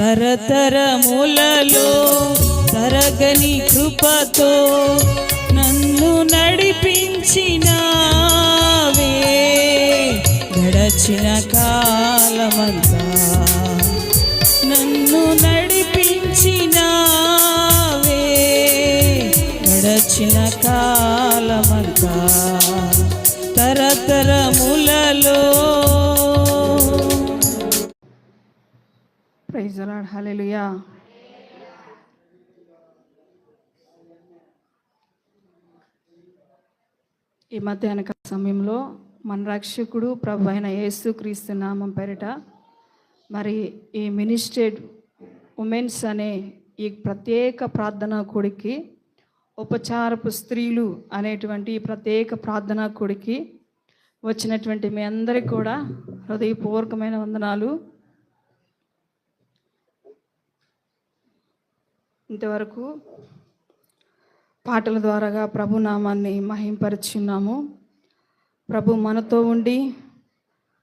తరతరములలో తరగని కృపతో నన్ను నడిపించినావే. గడచిన కాలమంతా నన్ను నడిపించినావే. గడచిన కాలమంతా తరతరములలో ప్రైజ్ అలాడ్ ఈ మధ్యాహ్న సమయంలో మన రక్షకుడు ప్రభు అయిన యేసు క్రీస్తు నామం పేరిట మరి ఈ మినిస్టేడ్ ఉమెన్స్ అనే ఈ ప్రత్యేక ప్రార్థనా కొడికి ఉపచారపు స్త్రీలు అనేటువంటి ఈ ప్రత్యేక ప్రార్థనా కొడికి వచ్చినటువంటి మీ అందరికీ కూడా హృదయపూర్వకమైన వందనాలు. ఇంతవరకు పాటల ద్వారాగా ప్రభు నామాన్ని మహింపరుచున్నాము. ప్రభు మనతో ఉండి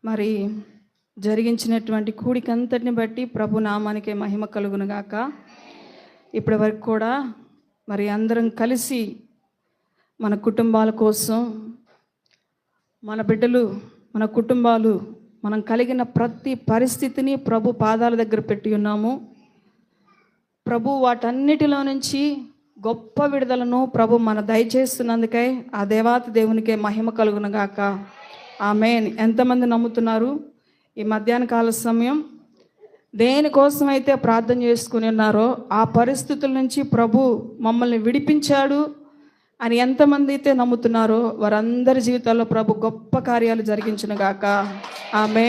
మరి జరిగించినటువంటి కూడికంతటిని బట్టి ప్రభు నామానికే మహిమ కలుగునుగాక. ఇప్పటి వరకు కూడా మరి అందరం కలిసి మన కుటుంబాల కోసం మన బిడ్డలు మన కుటుంబాలు మనం కలిగిన ప్రతి పరిస్థితిని ప్రభు పాదాల దగ్గర పెట్టి ఉన్నాము. ప్రభు వాటన్నిటిలో నుంచి గొప్ప విడుదలను ప్రభు మన దయచేస్తున్నందుకై ఆ దేవాతి దేవునికే మహిమ కలుగునగాక ఆమె ఎంతమంది నమ్ముతున్నారు? ఈ మధ్యాహ్న కాల సమయం దేనికోసం అయితే ప్రార్థన చేసుకుని ఉన్నారో ఆ పరిస్థితుల నుంచి ప్రభు మమ్మల్ని విడిపించాడు అని ఎంతమంది అయితే నమ్ముతున్నారో వారందరి జీవితాల్లో ప్రభు గొప్ప కార్యాలు జరిగించునుగాక ఆమె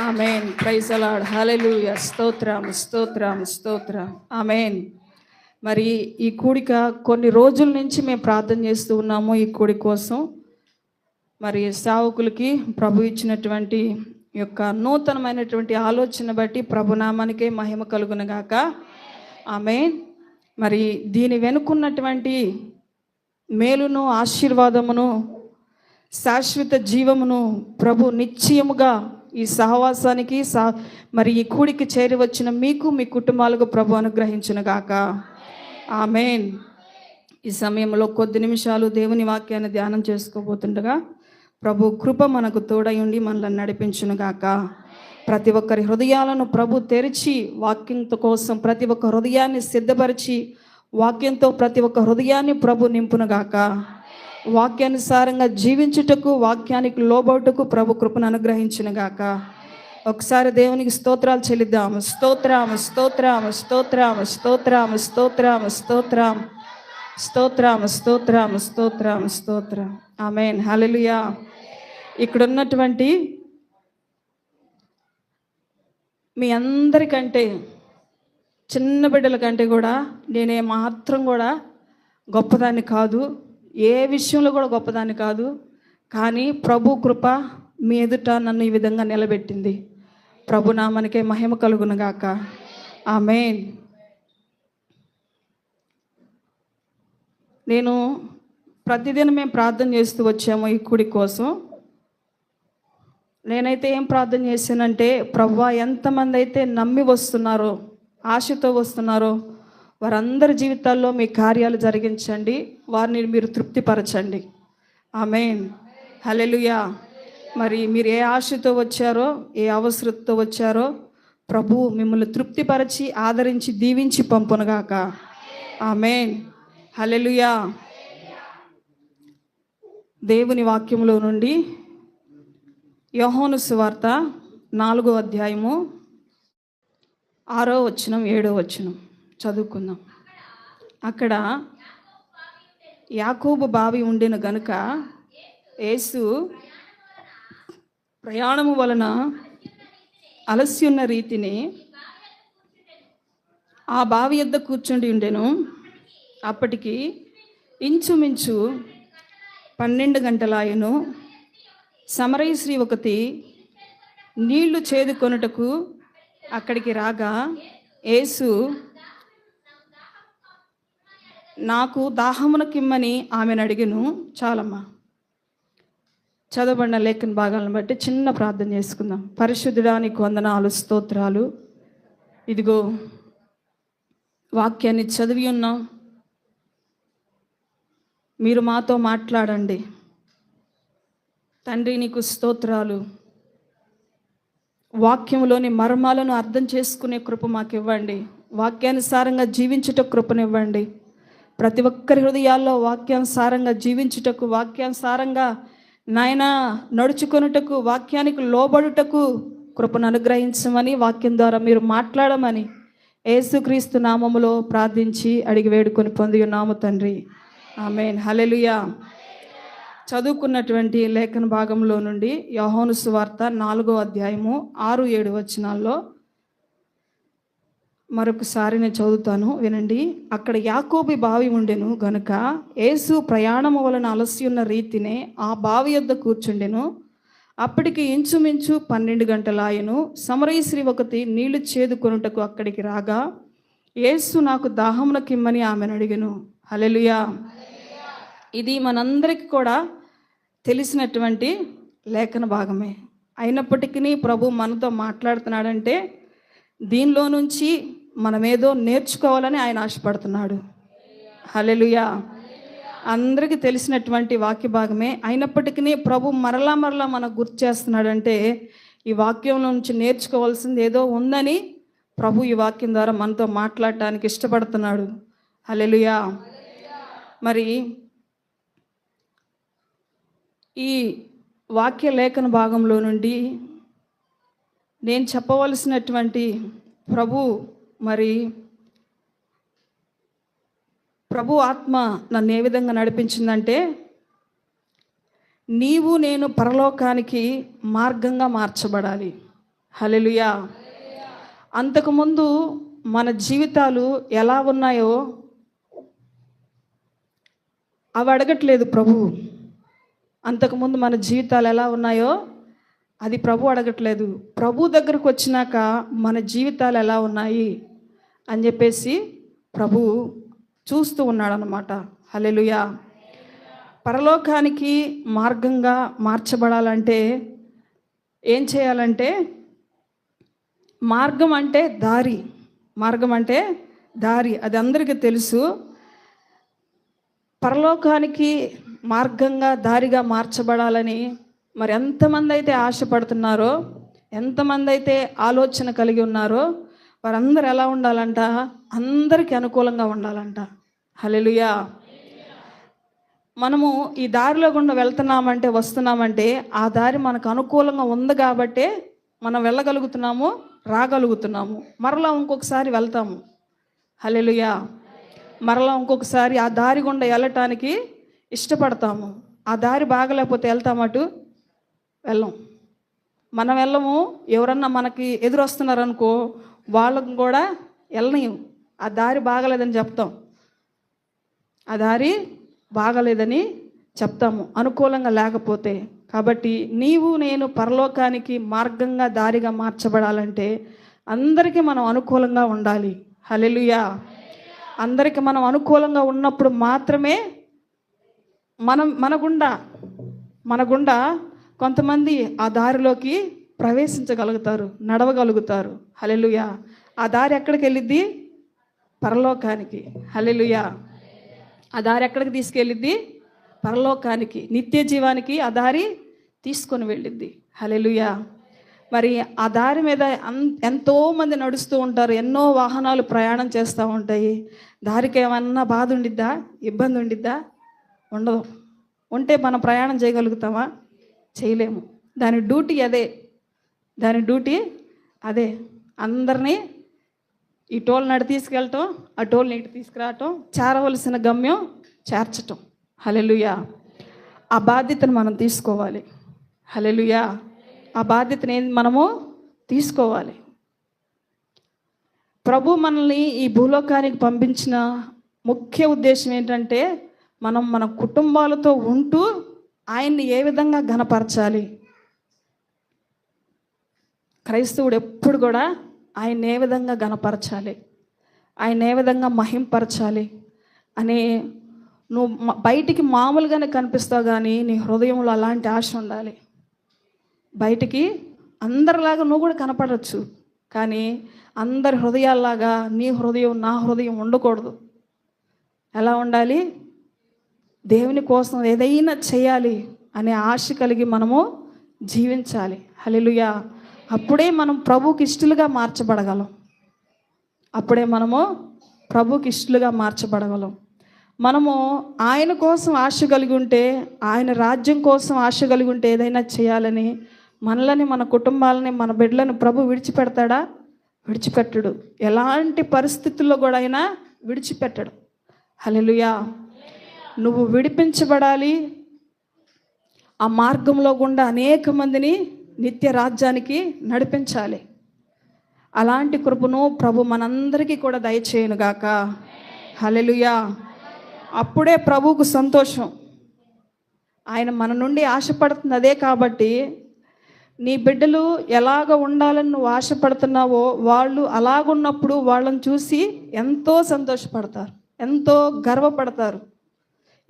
ఆమెన్. ప్రైజ్ అలాడ్ హలెలుయ స్తోత్రం స్తోత్రం స్తోత్రం. ఆమెన్. మరి ఈ కూడిక కొన్ని రోజుల నుంచి మేము ప్రార్థన చేస్తూ ఉన్నాము ఈ కూడి కోసం. మరి సేవకులకి ప్రభు ఇచ్చినటువంటి యొక్క నూతనమైనటువంటి ఆలోచన బట్టి ప్రభునామానికే మహిమ కలుగునగాక. ఆమెన్. మరి దీని వెనుకున్నటువంటి మేలును ఆశీర్వాదమును శాశ్వత జీవమును ప్రభు నిశ్చయముగా ఈ సహవాసానికి సా మరి ఈ కూడికి చేరి వచ్చిన మీకు మీ కుటుంబాలకు ప్రభు అనుగ్రహించిన గాక ఆమెన్. ఈ సమయంలో కొద్ది నిమిషాలు దేవుని వాక్యాన్ని ధ్యానం చేసుకోబోతుండగా ప్రభు కృప మనకు తోడై ఉండి మనల్ని నడిపించునుగాక. ప్రతి ఒక్కరి హృదయాలను ప్రభు తెరిచి వాక్యంతో కోసం ప్రతి ఒక్క హృదయాన్ని సిద్ధపరిచి వాక్యంతో ప్రతి ఒక్క హృదయాన్ని ప్రభు నింపునుగాక. వాక్యానుసారంగా జీవించుటకు వాక్యానికి లోబడుటకు ప్రభు కృపను అనుగ్రహించునుగాక ఒకసారి దేవునికి స్తోత్రాలు చెల్లిద్దాము స్తోత్రాము స్తోత్రాము స్తోత్రాము స్తోత్రాము స్తోత్రాము స్తోత్రం స్తోత్రాము స్తోత్రాము స్తోత్రాము స్తోత్రం ఆమెన్. హలలుయా ఇక్కడ ఉన్నటువంటి మీ అందరికంటే చిన్న బిడ్డల కంటే కూడా నేనే మాత్రం కూడా గొప్పదాన్ని కాదు. ఏ విషయంలో కూడా గొప్పదాన్ని కాదు. కానీ ప్రభు కృప మీ ఎదుట నన్ను ఈ విధంగా నిలబెట్టింది. ప్రభు నామనికే మహిమ కలుగునుగాక ఆమెన్. నేను ప్రతిదినం మేము ప్రార్థన చేస్తూ వచ్చాము ఈ కుడి కోసం. నేనైతే ఏం ప్రార్థన చేశానంటే ప్రవ్వా ఎంతమంది అయితే నమ్మి వస్తున్నారో ఆశతో వస్తున్నారో వారందరి జీవితాల్లో మీ కార్యాలు జరిగించండి. వారిని మీరు తృప్తిపరచండి. ఆమెన్. హలెలుయా మరి మీరు ఏ ఆశతో వచ్చారో ఏ అవసరంతో వచ్చారో ప్రభు మిమ్మల్ని తృప్తిపరచి ఆదరించి దీవించి పంపునుగాక. ఆమెన్. హలెలుయా దేవుని వాక్యంలో నుండి యోహోను సువార్త నాలుగో అధ్యాయము ఆరో వచనం ఏడో వచనం. చదువుకుందాం. అక్కడ యాకోబు బావి ఉండిన గనుక యేసు ప్రయాణము వలన అలస్యున్న రీతిని ఆ బావి యొద్ద కూర్చుండి ఉండెను. అప్పటికి ఇంచుమించు పన్నెండు గంటలాయను. సమరయ శ్రీ ఒకటి నీళ్ళు చేదుకొనుటకు అక్కడికి రాగా యేసు నాకు దాహమునకిమ్మని ఆమెను అడిగిను చాలమ్మా చదవబడిన లేఖన భాగాలను బట్టి చిన్న ప్రార్థన చేసుకుందాం. పరిశుద్ధుడానికి వందనాలు స్తోత్రాలు. ఇదిగో వాక్యాన్ని చదివి ఉన్నాం. మీరు మాతో మాట్లాడండి. తండ్రి నీకు స్తోత్రాలు. వాక్యంలోని మర్మాలను అర్థం చేసుకునే కృప మాకు ఇవ్వండి వాక్యానుసారంగా జీవించుట కృపనివ్వండి. ప్రతి ఒక్కరి హృదయాల్లో వాక్యానుసారంగా జీవించుటకు వాక్యానుసారంగా నాయన నడుచుకొనుటకు వాక్యానికి లోబడుటకు కృపను అనుగ్రహించమని వాక్యం ద్వారా మీరు మాట్లాడమని యేసుక్రీస్తు నామములో ప్రార్థించి అడిగి వేడుకొని పొంది ఉన్నాము తండ్రి. ఆమెన్. హలెలుయా చదువుకున్నటువంటి లేఖన భాగంలో నుండి యహోను సువార్త నాలుగో అధ్యాయము ఆరు ఏడు వచనాల్లో మరొకసారి నేను చదువుతాను వినండి. అక్కడ యాకోబి బావి ఉండెను గనుక యేసు ప్రయాణము వలన అలసియున్న ఉన్న రీతినే ఆ బావి యొద్ద కూర్చుండెను. అప్పటికి ఇంచుమించు పన్నెండు గంటలాయను. సమరయశ్రీ ఒకటి నీళ్ళు చేదుకొనుటకు అక్కడికి రాగా యేసు నాకు దాహమున కిమ్మని ఆమెను అడిగను. హలెలుయా ఇది మనందరికీ కూడా తెలిసినటువంటి లేఖన భాగమే. అయినప్పటికీ ప్రభు మనతో మాట్లాడుతున్నాడంటే దీనిలో నుంచి మనమేదో నేర్చుకోవాలని ఆయన ఆశపడుతున్నాడు. హలెలుయా అందరికీ తెలిసినటువంటి వాక్య భాగమే. అయినప్పటికీ ప్రభు మరలా మరలా మనకు గుర్తు చేస్తున్నాడంటే ఈ వాక్యంలో నుంచి నేర్చుకోవాల్సింది ఏదో ఉందని ప్రభు ఈ వాక్యం ద్వారా మనతో మాట్లాడటానికి ఇష్టపడుతున్నాడు. హలెలుయా మరి ఈ వాక్య లేఖన భాగంలో నుండి నేను చెప్పవలసినటువంటి ప్రభు మరి ప్రభు ఆత్మ నన్ను ఏ విధంగా నడిపించిందంటే నీవు నేను పరలోకానికి మార్గంగా మార్చబడాలి. హలెలుయా అంతకుముందు మన జీవితాలు ఎలా ఉన్నాయో అవి అడగట్లేదు ప్రభు. అంతకుముందు మన జీవితాలు ఎలా ఉన్నాయో అది ప్రభు అడగట్లేదు. ప్రభు దగ్గరకు వచ్చినాక మన జీవితాలు ఎలా ఉన్నాయి అని చెప్పేసి ప్రభు చూస్తూ ఉన్నాడనమాట హలెలుయా పరలోకానికి మార్గంగా మార్చబడాలంటే ఏం చేయాలంటే మార్గం అంటే దారి. మార్గం అంటే దారి. అది అందరికీ తెలుసు. పరలోకానికి మార్గంగా దారిగా మార్చబడాలని మరి ఎంతమంది అయితే ఆశపడుతున్నారో ఎంతమంది అయితే ఆలోచన కలిగి ఉన్నారో వారందరూ ఎలా ఉండాలంట? అందరికీ అనుకూలంగా ఉండాలంట. హలెలుయా మనము ఈ దారిలో గుండా వెళ్తున్నామంటే వస్తున్నామంటే ఆ దారి మనకు అనుకూలంగా ఉంది కాబట్టే మనం వెళ్ళగలుగుతున్నాము రాగలుగుతున్నాము. మరలా ఇంకొకసారి వెళ్తాము. హలెలుయా మరలా ఇంకొకసారి ఆ దారి గుండా వెళ్ళటానికి ఇష్టపడతాము. ఆ దారి బాగలేకపోతే వెళ్తామటు వెళ్ళం. మనం వెళ్ళము. ఎవరన్నా మనకి ఎదురొస్తున్నారు అనుకో వాళ్ళకు కూడా వెళ్ళనియం ఆ దారి బాగలేదని చెప్తాం. ఆ దారి బాగలేదని చెప్తాము. అనుకూలంగా లేకపోతే. కాబట్టి నీవు నేను పరలోకానికి మార్గంగా దారిగా మార్చబడాలంటే అందరికీ మనం అనుకూలంగా ఉండాలి. హలెలుయా అందరికీ మనం అనుకూలంగా ఉన్నప్పుడు మాత్రమే మనం మన గుండా మన గుండా కొంతమంది ఆ దారిలోకి ప్రవేశించగలుగుతారు నడవగలుగుతారు. హలెలుయా ఆ దారి ఎక్కడికి వెళ్ళిద్ది? పరలోకానికి. హలెలుయా ఆ దారి ఎక్కడికి తీసుకెళ్ళిద్ది? పరలోకానికి. నిత్య జీవానికి ఆ దారి తీసుకొని వెళ్ళిద్ది. హలెలుయా మరి ఆ దారి మీద ఎంతోమంది ఎంతో మంది నడుస్తూ ఉంటారు ఎన్నో వాహనాలు ప్రయాణం చేస్తూ ఉంటాయి. దారికి ఏమన్నా బాధ ఉండిద్దా? ఇబ్బంది ఉండిద్దా? ఉండదు. ఉంటే మనం ప్రయాణం చేయగలుగుతామా? చేయలేము. దాని డ్యూటీ అదే. దాని డ్యూటీ అదే. అందరినీ ఈ టోల్ నడి తీసుకెళ్ళటం ఆ టోల్ నీటి తీసుకురావటం చేరవలసిన గమ్యం చేర్చటం. హలెలుయా ఆ బాధ్యతను మనం తీసుకోవాలి. హలెలుయా ఆ బాధ్యతను ఏం మనము తీసుకోవాలి. ప్రభు మనల్ని ఈ భూలోకానికి పంపించిన ముఖ్య ఉద్దేశం ఏంటంటే మనం మన కుటుంబాలతో ఉంటూ ఆయన్ని ఏ విధంగా ఘనపరచాలి? క్రైస్తవుడు ఎప్పుడు కూడా ఆయన ఏ విధంగా ఘనపరచాలి? ఆయన ఏ విధంగా మహింపరచాలి? అనే నువ్వు బయటికి మామూలుగానే కనిపిస్తావు కానీ నీ హృదయంలో అలాంటి ఆశ ఉండాలి. బయటికి అందరిలాగా నువ్వు కూడా కనపడవచ్చు కానీ అందరి హృదయాల్లాగా నీ హృదయం నా హృదయం ఉండకూడదు. ఎలా ఉండాలి? దేవుని కోసం ఏదైనా చేయాలి అనే ఆశ కలిగి మనము జీవించాలి. హల్లెలూయా. అప్పుడే మనం ప్రభుకి ఇష్టలుగా మార్చబడగలం. అప్పుడే మనము ప్రభుకి ఇష్టలుగా మార్చబడగలం. మనము ఆయన కోసం ఆశ కలిగి ఉంటే ఆయన రాజ్యం కోసం ఆశ కలిగి ఉంటే ఏదైనా చేయాలని మనలని మన కుటుంబాలని మన బిడ్డలను ప్రభు విడిచిపెడతాడా? విడిచిపెట్టడు. ఎలాంటి పరిస్థితుల్లో కూడా అయినా విడిచిపెట్టడు. హలెలుయా నువ్వు విడిపించబడాలి. ఆ మార్గంలో గుండా అనేక మందిని నిత్య రాజ్యానికి నడిపించాలి. అలాంటి కృపను ప్రభు మనందరికీ కూడా దయచేయనుగాక హలెలుయా అప్పుడే ప్రభువుకు సంతోషం. ఆయన మన నుండి ఆశపడుతుంది అదే కాబట్టి నీ బిడ్డలు ఎలాగ ఉండాలని నువ్వు ఆశపడుతున్నావో వాళ్ళు అలాగున్నప్పుడు వాళ్ళని చూసి ఎంతో సంతోషపడతారు. ఎంతో గర్వపడతారు.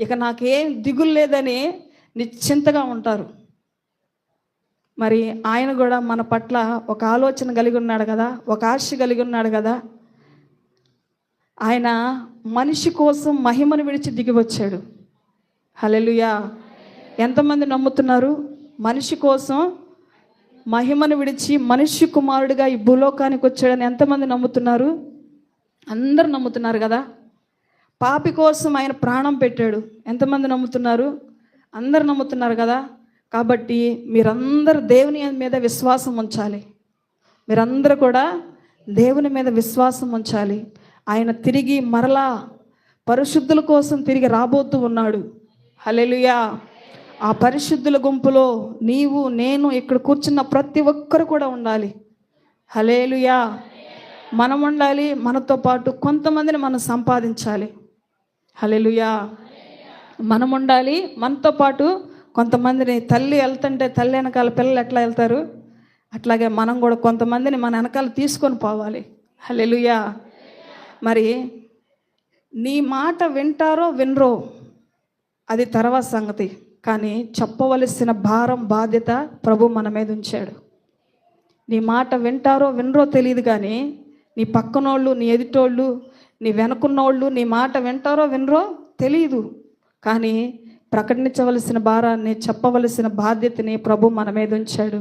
ఇక నాకేం దిగులు లేదని నిశ్చింతగా ఉంటారు. మరి ఆయన కూడా మన పట్ల ఒక ఆలోచన కలిగి ఉన్నాడు కదా ఒక ఆశ కలిగి ఉన్నాడు కదా. ఆయన మనిషి కోసం మహిమను విడిచి దిగి వచ్చాడు. హలెలుయా ఎంతమంది నమ్ముతున్నారు? మనిషి కోసం మహిమను విడిచి మనిషి కుమారుడిగా ఈ భూలోకానికి వచ్చాడని ఎంతమంది నమ్ముతున్నారు? అందరు నమ్ముతున్నారు కదా. పాపి కోసం ఆయన ప్రాణం పెట్టాడు. ఎంతమంది నమ్ముతున్నారు? అందరు నమ్ముతున్నారు కదా. కాబట్టి మీరందరూ దేవుని మీద విశ్వాసం ఉంచాలి. మీరందరూ కూడా దేవుని మీద విశ్వాసం ఉంచాలి. ఆయన తిరిగి మరలా పరిశుద్ధుల కోసం తిరిగి రాబోతూ ఉన్నాడు. హలెలుయా ఆ పరిశుద్ధుల గుంపులో నీవు నేను ఇక్కడ కూర్చున్న ప్రతి ఒక్కరు కూడా ఉండాలి. హలేలుయా మనం ఉండాలి. మనతో పాటు కొంతమందిని మనం సంపాదించాలి. హలెలుయా మనం ఉండాలి మనతో పాటు కొంతమందిని తల్లి వెళ్తుంటే తల్లి వెనకాల పిల్లలు ఎట్లా వెళ్తారు? అట్లాగే మనం కూడా కొంతమందిని మన వెనకాల తీసుకొని పోవాలి. హలెలుయా మరి నీ మాట వింటారో వినరో అది తర్వాత సంగతి. కానీ చెప్పవలసిన భారం బాధ్యత ప్రభు మన మీద ఉంచాడు. నీ మాట వింటారో వినరో తెలియదు కానీ నీ పక్కనోళ్ళు నీ ఎదుటోళ్ళు నీ వెనుకున్నోళ్ళు నీ మాట వింటారో వినరో తెలియదు కానీ ప్రకటించవలసిన భారాన్ని చెప్పవలసిన బాధ్యతని ప్రభు మన మీద ఉంచాడు.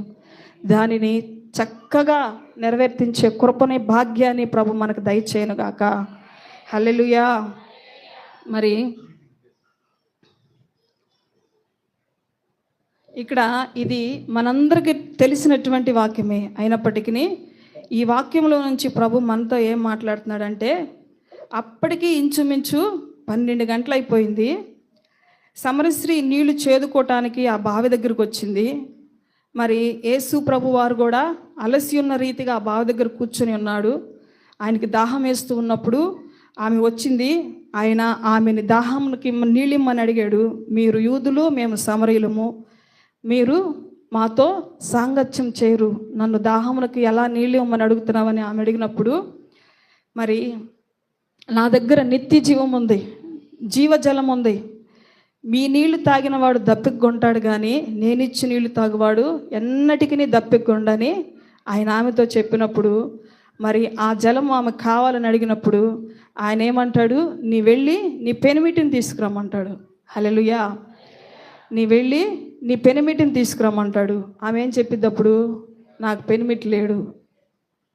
దానిని చక్కగా నెరవేర్తించే కృపని భాగ్యాన్ని ప్రభు మనకు దయచేయనుగాక హల్లెలూయా. మరి ఇక్కడ ఇది మనందరికీ తెలిసినటువంటి వాక్యమే. అయినప్పటికీ ఈ వాక్యంలో నుంచి ప్రభు మనతో ఏం మాట్లాడుతున్నాడంటే అప్పటికి ఇంచుమించు పన్నెండు గంటలు అయిపోయింది సమరశ్రీ నీళ్ళు చేదుకోవటానికి ఆ బావి దగ్గరకు వచ్చింది మరి యేసు ప్రభు వారు కూడా అలసి ఉన్న రీతిగా ఆ బావి దగ్గర కూర్చొని ఉన్నాడు. ఆయనకి దాహం వేస్తూ ఉన్నప్పుడు ఆమె వచ్చింది. ఆయన ఆమెని దాహంకి నీళ్ళిమ్మని అడిగాడు. మీరు యూదులు మేము సమరీలము మీరు మాతో సాంగత్యం చేయరు. నన్ను దాహములకి ఎలా నీళ్ళు ఇమ్మని అడుగుతున్నామని ఆమె అడిగినప్పుడు మరి నా దగ్గర నిత్య జీవం ఉంది జీవజలం ఉంది. మీ నీళ్ళు తాగిన వాడు దప్పికొంటాడు కానీ నేనిచ్చి నీళ్ళు తాగువాడు ఎన్నటికీ దప్పికొండని ఆయన ఆమెతో చెప్పినప్పుడు మరి ఆ జలం ఆమె కావాలని అడిగినప్పుడు ఆయన ఏమంటాడు నీ వెళ్ళి నీ పెనిమిటిని తీసుకురమ్మంటాడు. హల్లెలూయా. నీ వెళ్ళి నీ పెనిమిటిని తీసుకురమ్మంటాడు. ఆమె ఏం చెప్పిద్దప్పుడు నాకు పెనిమిటి లేడు.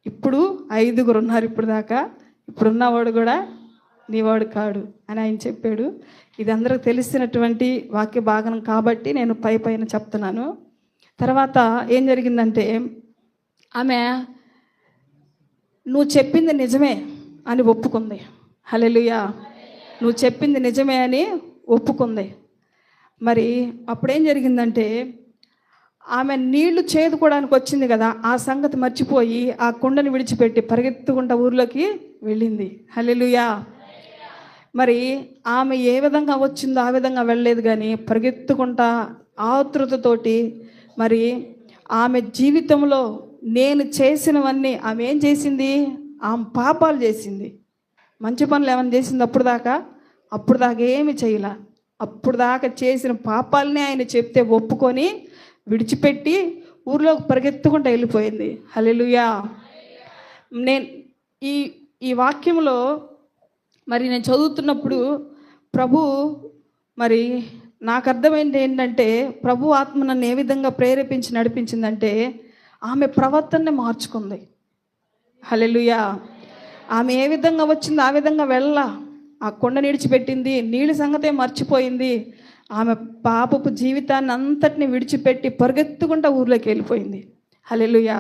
ఇప్పుడు ఐదుగురు ఉన్నారు ఇప్పుడు దాకా ఇప్పుడున్నవాడు కూడా నీవాడు కాడు అని ఆయన చెప్పాడు. ఇది అందరికి తెలిసినటువంటి వాక్య భాగం కాబట్టి నేను పై పైన చెప్తున్నాను. తర్వాత ఏం జరిగిందంటే ఆమె నువ్వు చెప్పింది నిజమే అని ఒప్పుకుంది. హలెలుయా నువ్వు చెప్పింది నిజమే అని ఒప్పుకుంది. మరి అప్పుడేం జరిగిందంటే ఆమె నీళ్ళు చేదుకోవడానికి వచ్చింది కదా ఆ సంగతి మర్చిపోయి ఆ కుండని విడిచిపెట్టి పరిగెత్తుకుంటా ఊర్లోకి వెళ్ళింది. హలెలుయా మరి ఆమె ఏ విధంగా వచ్చిందో ఆ విధంగా వెళ్ళలేదు కానీ పరిగెత్తుకుంటా ఆతృతతోటి మరి ఆమె జీవితంలో నేను చేసినవన్నీ ఆమె ఏం చేసింది? ఆమె పాపాలు చేసింది. మంచి పనులు ఏమైనా చేసింది అప్పుడు దాకా? అప్పుడు దాకా ఏమి చేయలే. అప్పుడు దాకా చేసిన పాపాలని ఆయన చెప్తే ఒప్పుకొని విడిచిపెట్టి ఊర్లోకి పరిగెత్తుకుంటూ వెళ్ళిపోయింది. హలెలుయా నేను ఈ ఈ వాక్యంలో మరి నేను చదువుతున్నప్పుడు ప్రభు మరి నాకు అర్థమైంది ఏంటంటే ప్రభు ఆత్మ నన్ను ఏ విధంగా ప్రేరేపించి నడిపించిందంటే ఆమె ప్రవర్తనని మార్చుకుంది. హలెలుయా ఆమె ఏ విధంగా వచ్చిందో ఆ విధంగా వెళ్ళ ఆ కొండ నిడిచిపెట్టింది నీళ్ళ సంగతే మర్చిపోయింది. ఆమె పాపపు జీవితాన్ని అంతటిని విడిచిపెట్టి పరిగెత్తుకుంటా ఊర్లోకి వెళ్ళిపోయింది. హలెలుయా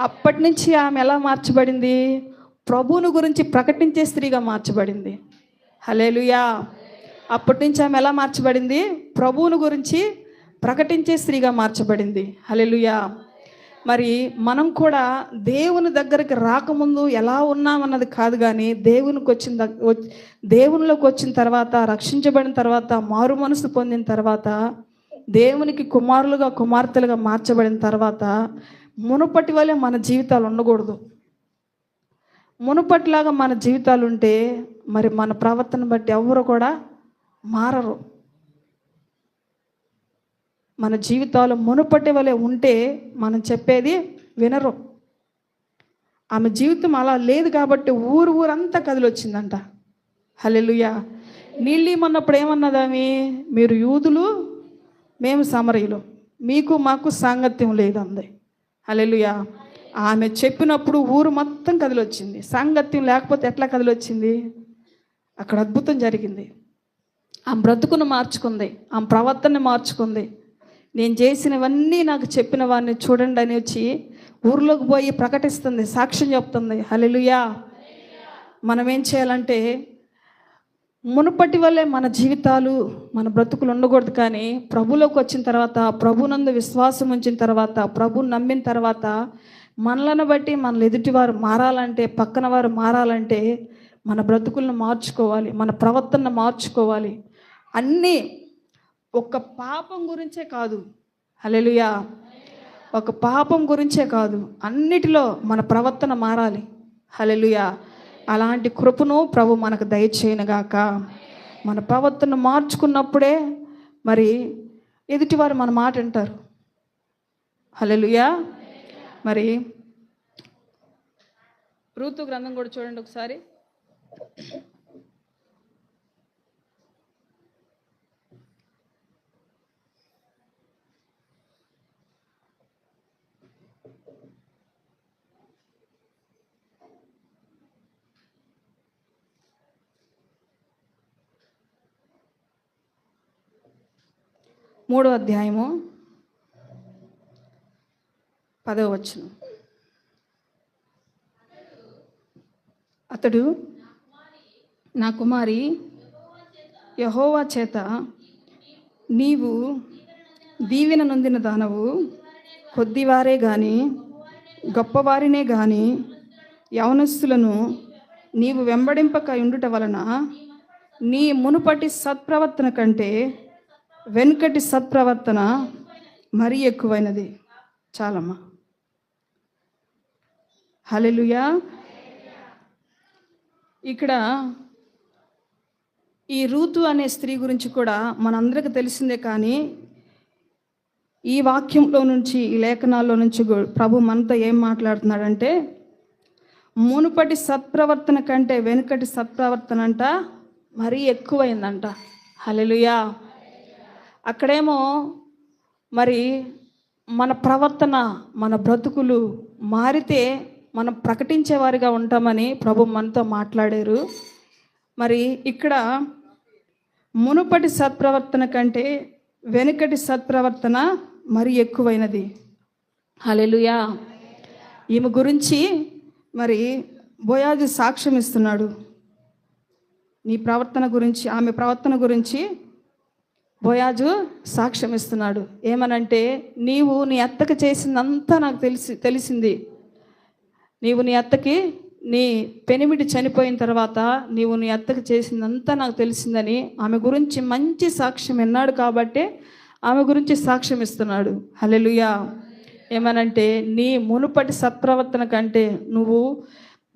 అప్పటి నుంచి ఆమె ఎలా మార్చబడింది? ప్రభువును గురించి ప్రకటించే స్త్రీగా మార్చబడింది. హలేలుయా అప్పటి నుంచి ఆమె ఎలా మార్చబడింది? ప్రభువును గురించి ప్రకటించే స్త్రీగా మార్చబడింది. హలేలుయా మరి మనం కూడా దేవుని దగ్గరికి రాకముందు ఎలా ఉన్నామన్నది కాదు కానీ దేవునికి వచ్చిన దేవునిలోకి వచ్చిన తర్వాత రక్షించబడిన తర్వాత మారు మనసు పొందిన తర్వాత దేవునికి కుమారులుగా కుమార్తెలుగా మార్చబడిన తర్వాత మునుపటి వలె మన జీవితాలు ఉండకూడదు. మునుపటిలాగా మన జీవితాలు ఉంటే మరి మన ప్రవర్తన బట్టి ఎవరు కూడా మారరు. మన జీవితాలు మునుపటి వలె ఉంటే మనం చెప్పేది వినరు. ఆమె జీవితం అలా లేదు కాబట్టి ఊరు ఊరంతా కదిలొచ్చిందంట. హల్లెలూయా. నీళ్ళు ఇమ్మన్నప్పుడు ఏమన్నది ఆమె? మీరు యూదులు మేము సమరయులు. మీకు మాకు సాంగత్యం లేదు హలెలుయా ఆమె చెప్పినప్పుడు ఊరు మొత్తం కదిలొచ్చింది. సాంగత్యం లేకపోతే ఎట్లా కదిలొచ్చింది? అక్కడ అద్భుతం జరిగింది. ఆమె బ్రతుకును మార్చుకుంది. ఆమె ప్రవర్తన మార్చుకుంది. నేను చేసినవన్నీ నాకు చెప్పిన వారిని చూడండి అని వచ్చి ఊర్లోకి పోయి ప్రకటిస్తుంది సాక్ష్యం చెప్తుంది. హలెలుయా మనం ఏం చేయాలంటే మునుపటి వల్లే మన జీవితాలు మన బ్రతుకులు ఉండకూడదు కానీ ప్రభులోకి వచ్చిన తర్వాత ప్రభునందు విశ్వాసం ఉంచిన తర్వాత ప్రభు నమ్మిన తర్వాత మనలను బట్టి మన ఎదుటివారు మారాలంటే పక్కన వారు మారాలంటే మన బ్రతుకులను మార్చుకోవాలి మన ప్రవర్తనను మార్చుకోవాలి. అన్నీ ఒక పాపం గురించే కాదు. అలెలుయా ఒక పాపం గురించే కాదు. అన్నిటిలో మన ప్రవర్తన మారాలి. హలెలుయా అలాంటి కృపను ప్రభు మనకు దయచేయనుగాక. మన ప్రవర్తన మార్చుకున్నప్పుడే మరి ఎదుటివారు మన మాట అంటారు హలెలుయా మరి రూతు గ్రంథం కూడా చూడండి ఒకసారి. మూడో అధ్యాయము పదవ వచనం. అతడు నా కుమారి యహోవా చేత నీవు దీవెన నొందిన దానవు కొద్దివారే గాని గొప్పవారినే గాని యవనస్తులను నీవు వెంబడింపక ఉండుట వలన నీ మునుపటి సత్ప్రవర్తన కంటే వెనుకటి సత్ప్రవర్తన మరీ ఎక్కువైనది. చాలమ్మా. హలెలుయా ఇక్కడ ఈ రూతు అనే స్త్రీ గురించి కూడా మనందరికీ తెలిసిందే కానీ ఈ వాక్యంలో నుంచి ఈ లేఖనాల్లో నుంచి ప్రభు మనతో ఏం మాట్లాడుతున్నాడంటే మునుపటి సత్ప్రవర్తన కంటే వెనుకటి సత్ప్రవర్తన అంట మరీ ఎక్కువైందంట. హలెలుయా అక్కడేమో మరి మన ప్రవర్తన మన బ్రతుకులు మారితే మనం ప్రకటించేవారిగా ఉంటామని ప్రభు మనతో మాట్లాడారు. మరి ఇక్కడ మునుపటి సత్ప్రవర్తన కంటే వెనుకటి సత్ప్రవర్తన మరి ఎక్కువైనది. హల్లెలూయా. ఈమె గురించి మరి బోయాజు సాక్ష్యం ఇస్తున్నాడు. నీ ప్రవర్తన గురించి ఆమె ప్రవర్తన గురించి బోయాజు సాక్ష్యం ఇస్తున్నాడు. ఏమనంటే నీవు నీ అత్తకు చేసిందంతా నాకు తెలిసి తెలిసింది. నీవు నీ అత్తకి నీ పెనిమిటి చనిపోయిన తర్వాత నీవు నీ అత్తకు చేసిందంతా నాకు తెలిసిందని ఆమె గురించి మంచి సాక్ష్యం విన్నాడు కాబట్టి ఆమె గురించి సాక్ష్యం ఇస్తున్నాడు. హలెలుయా ఏమనంటే నీ మునుపటి సత్ప్రవర్తన కంటే నువ్వు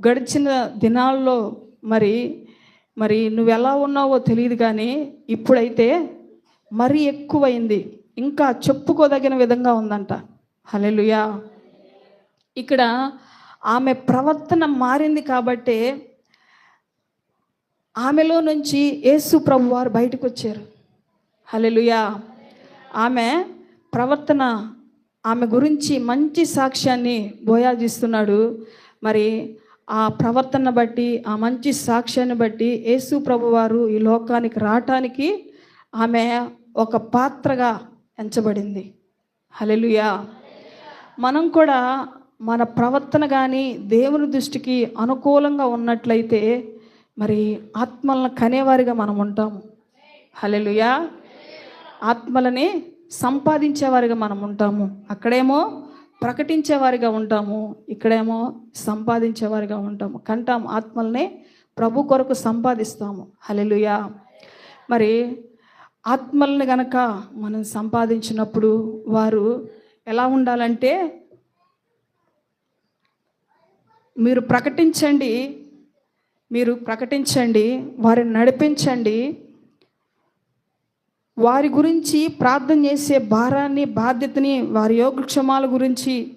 గడిచిన దినాల్లో మరి మరి నువ్వు ఎలా ఉన్నావో తెలియదు కానీ ఇప్పుడైతే మరీ ఎక్కువైంది. ఇంకా చెప్పుకోదగిన విధంగా ఉందంట. హలెలుయా ఇక్కడ ఆమె ప్రవర్తన మారింది కాబట్టే ఆమెలో నుంచి యేసు ప్రభు వారు బయటకు వచ్చారు హలెలుయా ఆమె ప్రవర్తన ఆమె గురించి మంచి సాక్ష్యాన్ని బోయాజిస్తున్నాడు మరి ఆ ప్రవర్తన బట్టి ఆ మంచి సాక్ష్యాన్ని బట్టి యేసు ప్రభు వారు ఈ లోకానికి రావటానికి ఆమె ఒక పాత్రగా ఎంచబడింది. హలెలుయా మనం కూడా మన ప్రవర్తన కానీ దేవుని దృష్టికి అనుకూలంగా ఉన్నట్లయితే మరి ఆత్మలను కనేవారిగా మనం ఉంటాము హలెలుయా ఆత్మలని సంపాదించేవారిగా మనం ఉంటాము. అక్కడేమో ప్రకటించేవారిగా ఉంటాము. ఇక్కడేమో సంపాదించేవారిగా ఉంటాము. కంటాం ఆత్మల్ని ప్రభు కొరకు సంపాదిస్తాము. హలెలుయా మరి ఆత్మల్ని గనక మనం సంపాదించినప్పుడు వారు ఎలా ఉండాలంటే మీరు ప్రకటించండి మీరు ప్రకటించండి వారిని నడిపించండి. వారి గురించి ప్రార్థన చేసే భారాన్ని బాధ్యతని వారి యోగక్షేమాల గురించి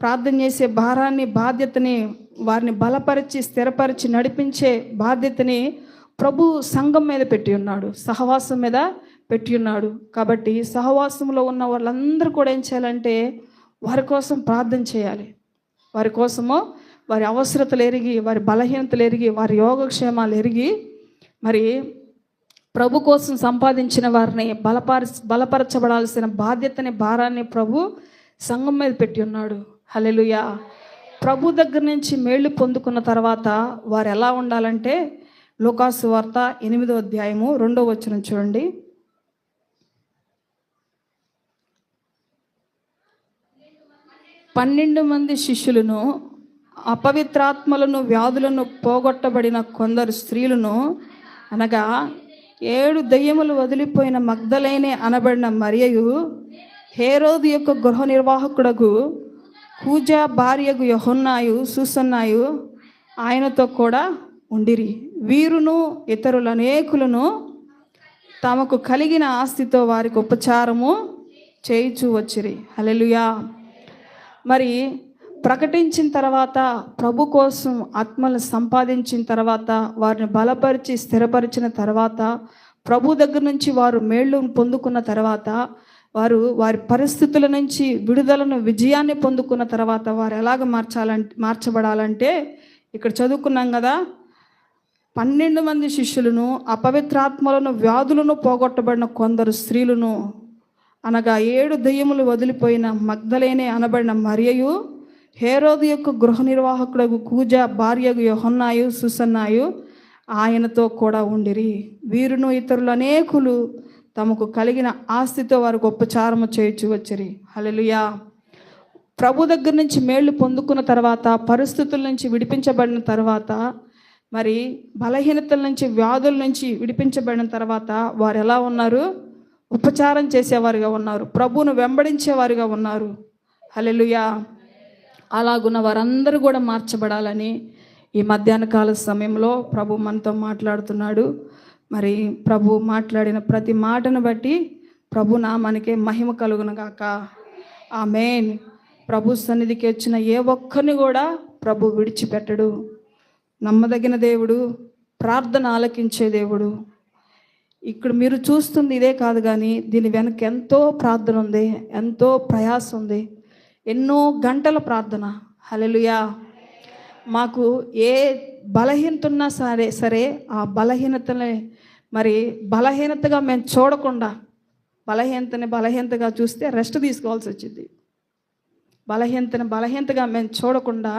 ప్రార్థన చేసే భారాన్ని బాధ్యతని వారిని బలపరిచి స్థిరపరిచి నడిపించే బాధ్యతని ప్రభు సంఘం మీద పెట్టి ఉన్నాడు సహవాసం మీద పెట్టి ఉన్నాడు. కాబట్టి సహవాసంలో ఉన్న వాళ్ళందరూ కూడా ఏం చేయాలంటే వారి కోసం ప్రార్థన చేయాలి. వారి కోసము వారి అవసరతలు ఎరిగి వారి బలహీనతలు ఎరిగి వారి యోగక్షేమాలు ఎరిగి మరి ప్రభు కోసం సంపాదించిన వారిని బలపర బలపరచబడాల్సిన బాధ్యతని భారాన్ని ప్రభు సంఘం మీద పెట్టి ఉన్నాడు. హల్లెలూయా. ప్రభు దగ్గర నుంచి మేళ్ళు పొందుకున్న తర్వాత వారు ఎలా ఉండాలంటే లోకాసు వార్త ఎనిమిదో అధ్యాయము రెండో వచ్చిన చూడండి. పన్నెండు మంది శిష్యులను అపవిత్రాత్మలను వ్యాధులను పోగొట్టబడిన కొందరు స్త్రీలను అనగా ఏడు దయ్యములు వదిలిపోయిన మగ్ధలైనే అనబడిన మరియయు హేరోదు యొక్క గృహ నిర్వాహకుడకు కూజా భార్యకు యహొన్నాయు సూసన్నాయు ఆయనతో కూడా ఉండిరి. వీరును ఇతరులు అనేకులను తమకు కలిగిన ఆస్తితో వారికి ఉపచారము చేయిచూ వచ్చిరి. హల్లెలూయా. మరి ప్రకటించిన తర్వాత ప్రభు కోసం ఆత్మలను సంపాదించిన తర్వాత వారిని బలపరిచి స్థిరపరిచిన తర్వాత ప్రభు దగ్గర నుంచి వారు మేళ్ళు పొందుకున్న తర్వాత వారు వారి పరిస్థితుల నుంచి విడుదలను విజయాన్ని పొందుకున్న తర్వాత వారు ఎలాగ మార్చాలంటే మార్చబడాలంటే ఇక్కడ చదువుకున్నాం కదా పన్నెండు మంది శిష్యులను అపవిత్రాత్మలను వ్యాధులను పోగొట్టబడిన కొందరు స్త్రీలను అనగా ఏడు దెయ్యములు వదిలిపోయిన మగ్ధలేనే అనబడిన మరియయు హేరోదు యొక్క గృహ నిర్వాహకుడు కూజ భార్య యోహన్నాయు సుసన్నాయు ఆయనతో కూడా ఉండిరి. వీరును ఇతరులు అనేకులు తమకు కలిగిన ఆస్తితో వారికి గొప్పచారము చేయించు వచ్చిరి. హలలుయా ప్రభు దగ్గర నుంచి మేళ్ళు పొందుకున్న తర్వాత పరిస్థితుల నుంచి విడిపించబడిన తర్వాత మరి బలహీనతల నుంచి వ్యాధుల నుంచి విడిపించబడిన తర్వాత వారు ఎలా ఉన్నారు? ఉపచారం చేసేవారుగా ఉన్నారు. ప్రభువును వెంబడించేవారుగా ఉన్నారు. హలెలుయా అలాగున్న వారందరూ కూడా మార్చబడాలని ఈ మధ్యాహ్న కాల సమయంలో ప్రభు మనతో మాట్లాడుతున్నాడు. మరి ప్రభు మాట్లాడిన ప్రతి మాటను బట్టి ప్రభు నామానికే మహిమ కలుగును గాక. మెయిన్ ప్రభు సన్నిధికి వచ్చిన ఏ ఒక్కరిని కూడా ప్రభు విడిచిపెట్టడు. నమ్మదగిన దేవుడు ప్రార్థన ఆలకించే దేవుడు. ఇక్కడ మీరు చూస్తుంది ఇదే కాదు కానీ దీని వెనక ఎంతో ప్రార్థన ఉంది ఎంతో ప్రయాస ఉంది. ఎన్నో గంటల ప్రార్థన. హలలుయా మాకు ఏ బలహీనత ఉన్నా సరే సరే ఆ బలహీనతని మరి బలహీనతగా మేము చూడకుండా బలహీనతని బలహీనతగా చూస్తే రెస్ట్ తీసుకోవాల్సి వచ్చింది. బలహీనతని బలహీనతగా మేము చూడకుండా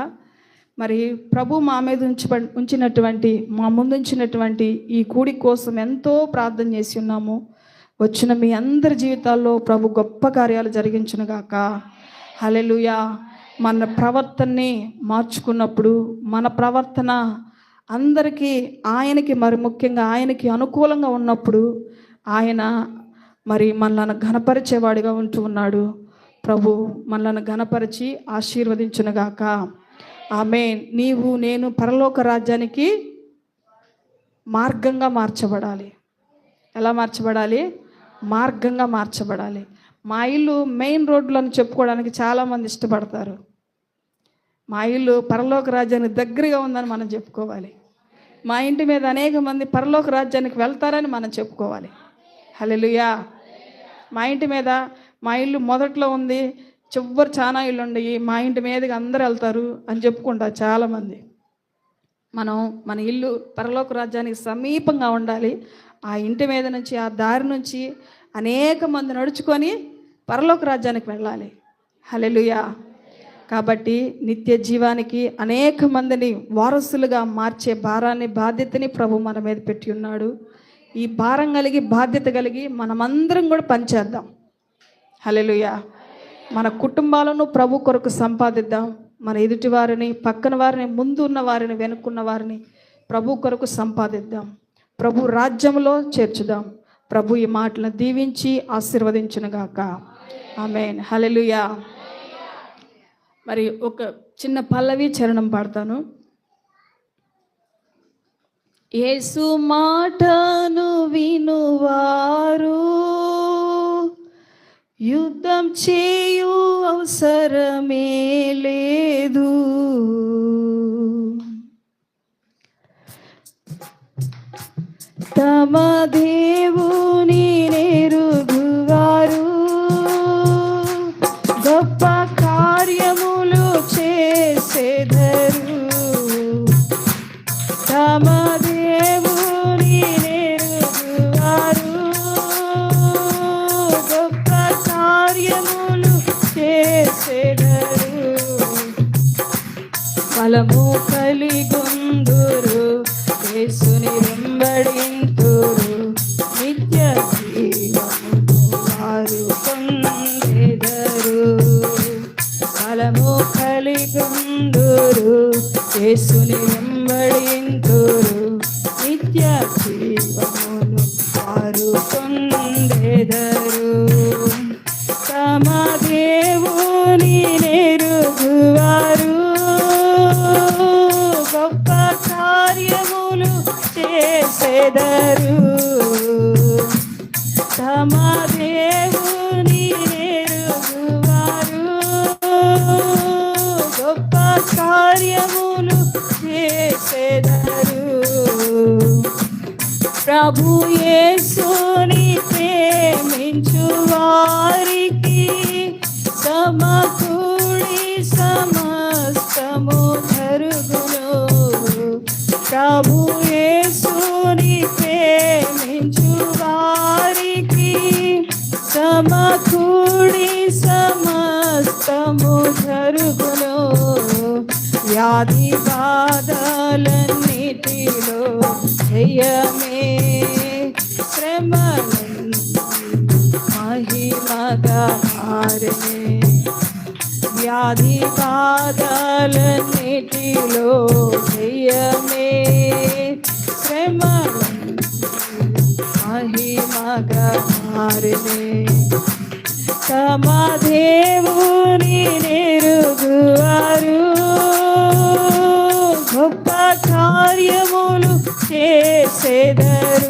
మరి ప్రభు మా మీద ఉంచి ఉంచినటువంటి మా ముందుంచినటువంటి ఈ కూడి కోసం ఎంతో ప్రార్థన చేసి ఉన్నాము. వచ్చిన మీ అందరి జీవితాల్లో ప్రభు గొప్ప కార్యాలు జరిగించునుగాక హలెలుయా మన ప్రవర్తనని మార్చుకున్నప్పుడు మన ప్రవర్తన అందరికీ ఆయనకి మరి ముఖ్యంగా ఆయనకి అనుకూలంగా ఉన్నప్పుడు ఆయన మరి మనలను ఘనపరిచేవాడిగా ఉంటూ ఉన్నాడు. ప్రభు మనలను ఘనపరిచి ఆశీర్వదించునుగాక. ఆమె నీవు నేను పరలోక రాజ్యానికి మార్గంగా మార్చబడాలి. ఎలా మార్చబడాలి? మార్గంగా మార్చబడాలి. మా ఇల్లు మెయిన్ రోడ్లను చెప్పుకోవడానికి చాలామంది ఇష్టపడతారు. మా ఇల్లు పరలోక రాజ్యానికి దగ్గరగా ఉందని మనం చెప్పుకోవాలి. మా ఇంటి మీద అనేక మంది పరలోక రాజ్యానికి వెళ్తారని మనం చెప్పుకోవాలి. హలెలుయా మా ఇంటి మీద మా ఇల్లు మొదట్లో ఉంది చివరి చాలా ఇల్లు ఉండయి మా ఇంటి మీదకి అందరు వెళ్తారు అని చెప్పుకుంటారు చాలామంది. మనం మన ఇల్లు పరలోక రాజ్యానికి సమీపంగా ఉండాలి. ఆ ఇంటి మీద నుంచి ఆ దారి నుంచి అనేక మంది నడుచుకొని పరలోక రాజ్యానికి వెళ్ళాలి. హలెలుయా కాబట్టి నిత్య జీవానికి అనేక మందిని వారసులుగా మార్చే భారాన్ని బాధ్యతని ప్రభు మన మీద పెట్టి ఉన్నాడు. ఈ భారం కలిగి బాధ్యత కలిగి మనమందరం కూడా పనిచేద్దాం. హలెలుయా మన కుటుంబాలను ప్రభు కొరకు సంపాదిద్దాం. మన ఎదుటి వారిని పక్కన వారిని ముందు ఉన్న వారిని వెనుకున్న వారిని ప్రభు కొరకు సంపాదిద్దాం. ప్రభు రాజ్యంలో చేర్చుదాం. ప్రభు ఈ మాటలను దీవించి ఆశీర్వదించునుగాక. ఆమెన్. హల్లెలూయా. మరి ఒక చిన్న పల్లవి చరణం పాడతాను. యేసు మాటను వినువారు యుద్ధం చేయు అవసరమే లే తమ దేవుని నెరుగువారు. గొప్ప కార్యములు చేసేదరు. తమ దేవుని నెరుగువారు. గొప్ప కార్యములు చేసేదరు. బలము యేసుని వెంబడింతురు నిత్య జీవమును వారు ప్రభు యేసుని వ్యాధి బాధలన్నిటిలో జయమే. శ్రమలను మహిమగా మారనే తమ నెరుగువారు. గొప్ప కార్యములు చేసేదరు.